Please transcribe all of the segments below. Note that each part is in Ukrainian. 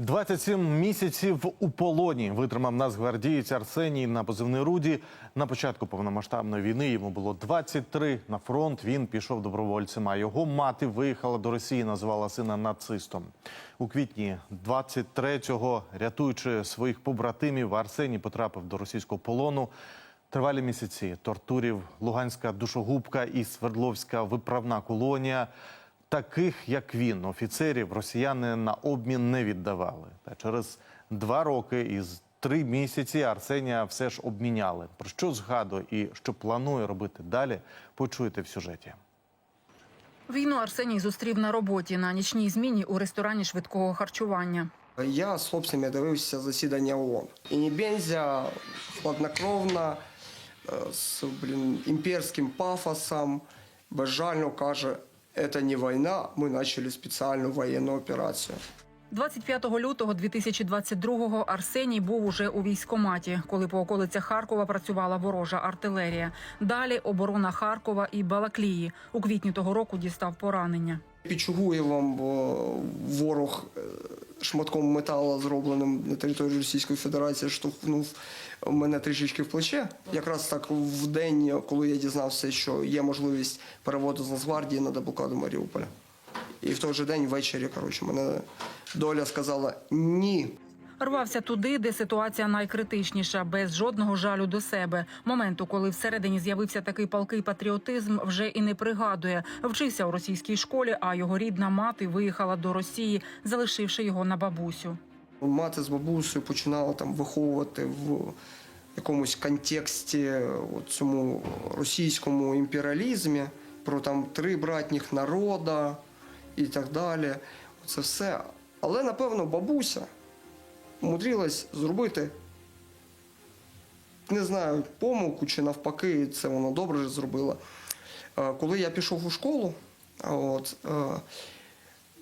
27 місяців у полоні витримав нацгвардієць Арсеній на позивний Руді. На початку повномасштабної війни йому було 23. На фронт він пішов добровольцем. А його мати виїхала до Росії, назвала сина нацистом. У квітні 23-го, рятуючи своїх побратимів, Арсеній потрапив до російського полону. Тривалі місяці тортурів, Луганська душогубка і Свердловська виправна колонія. Таких, як він, офіцерів, росіяни на обмін не віддавали. Та через два роки із три місяці Арсенія все ж обміняли. Про що згадує і що планує робити далі, почуєте в сюжеті. Війну Арсеній зустрів на роботі на нічній зміні у ресторані швидкого харчування. Я з хлопцями дивився засідання ООН. І не бензя, хладнокровно, е, з блін, імперським пафосом, безжально каже, це не війна, ми начали спеціальну воєнну операцію. 25 лютого 2022-го Арсеній був уже у військкоматі, коли по околицях Харкова працювала ворожа артилерія. Далі оборона Харкова і Балаклії. У квітні того року дістав поранення. Під Чугуєвом бо ворог шматком металу, зробленим на території Російської Федерації, штовхнув мене трішечки в плече. Якраз так в день, коли я дізнався, що є можливість переводу з Нацгвардії на деблокаду Маріуполя. І в той же день ввечері, коротше, мене доля сказала ні. Рвався туди, де ситуація найкритичніша, без жодного жалю до себе. Моменту, коли всередині з'явився такий палкий патріотизм, вже і не пригадує. Вчився у російській школі, а його рідна мати виїхала до Росії, залишивши його на бабусю. Мати з бабусею починала там виховувати в якомусь контексті цьому російському імперіалізмі, про там три братніх народа і так далі. Це все. Але напевно бабуся умудрилась зробити, не знаю, помилку чи навпаки, це вона добре зробила. Е, Коли я пішов у школу, от, е,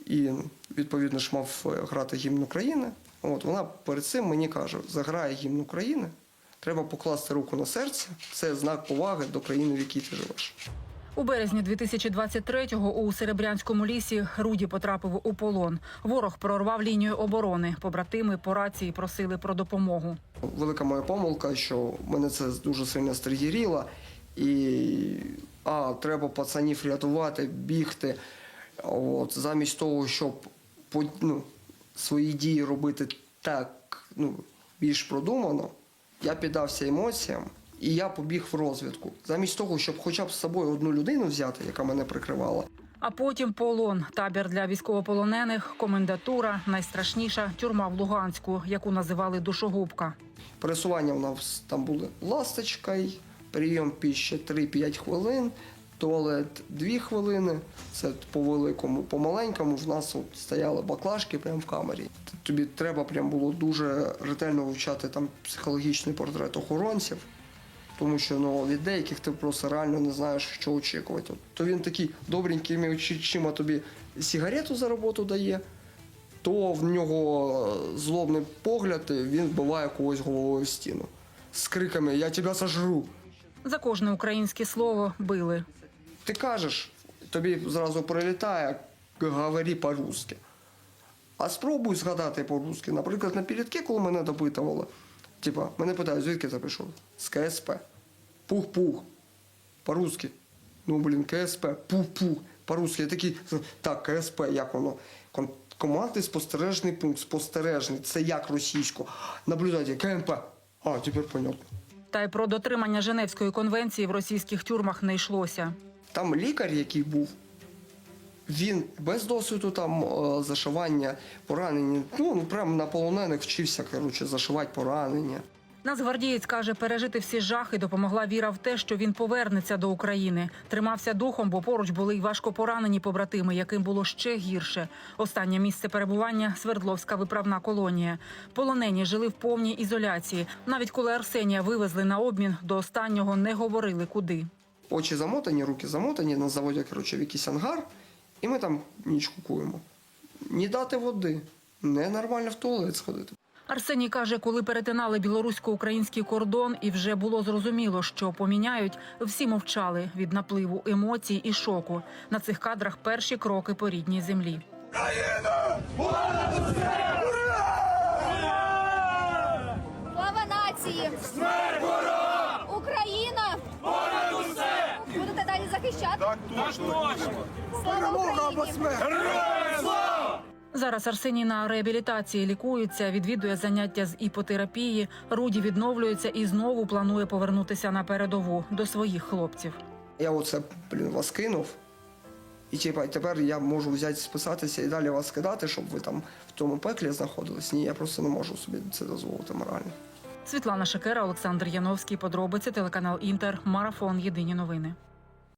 і відповідно ж мав е, грати гімн України. От вона перед цим мені каже: заграє гімн України, треба покласти руку на серце. Це знак поваги до країни, в якій ти живеш. У березні 2023-го у Серебрянському лісі Руді потрапив у полон. Ворог прорвав лінію оборони. Побратими по рації просили про допомогу. Велика моя помилка, що мене це дуже сильно стригеріло. І а, треба пацанів рятувати, бігти. От, замість того, щоб ну, свої дії робити так ну, більш продумано, я піддався емоціям і я побіг в розвідку. Замість того, щоб хоча б з собою одну людину взяти, яка мене прикривала. А потім полон, табір для військовополонених, комендатура, найстрашніша тюрма в Луганську, яку називали душогубка. Пересування у нас там були ласточкою, прийом піші 3-5 хвилин, туалет 2 хвилини. Це по великому, по маленькому в нас от стояли баклажки прямо в камері. Тобі треба прям було дуже ретельно вивчати там психологічний портрет охоронців. Тому що ну, від деяких ти просто реально не знаєш, що очікувати. От, То він такий добренькими очима тобі сигарету за роботу дає, то в нього е, злобний погляд, він вбиває когось головою в стіну. З криками Я тебе сожру. За кожне українське слово били. Ти кажеш, тобі зразу прилітає, говори по-русски. А спробуй згадати по-русски. Наприклад, на передки, коли мене допитували, типа, мене питають, звідки ти прийшов? З КСП. Пух-пух. По-русски. Ну, блін, КСП, пух-пух. По-русски. Я такий, так, КСП, як воно? Командний спостережний пункт, спостережний. Це як російсько. Наблюдайте, КМП. А, тепер понятно. Та й про дотримання Женевської конвенції в російських тюрмах не йшлося. Там лікар, який був, він без досвіду там е, зашивання поранення. Ну, ну, прямо на полонених вчився коротше, зашивати поранення. Нацгвардієць каже, пережити всі жахи допомогла віра в те, що він повернеться до України. Тримався духом, бо поруч були й важко поранені побратими, яким було ще гірше. Останнє місце перебування Свердловська виправна колонія. Полонені жили в повній ізоляції. Навіть коли Арсенія вивезли на обмін, до останнього не говорили куди. Очі замотані, руки замотані, нас заводять коротше, в якийсь ангар, і ми там ніч кукуємо. Ні дати води, не нормально в туалет сходити. Арсеній каже, коли перетинали білорусько-український кордон, і вже було зрозуміло, що поміняють, всі мовчали від напливу емоцій і шоку. На цих кадрах перші кроки по рідній землі. Україна! Слава нації! Так точно. Перемога або смерть! Зараз Арсеній на реабілітації лікується, відвідує заняття з іпотерапії. Руді відновлюється і знову планує повернутися на передову до своїх хлопців. Я оце, блін, вас кинув. І типа, тепер я можу взяти, списатися і далі вас кидати, щоб ви там в тому пеклі знаходились. Ні, я просто не можу собі це дозволити морально. Світлана Шекера, Олександр Яновський. Подробиці телеканал Інтер. Марафон. Єдині новини.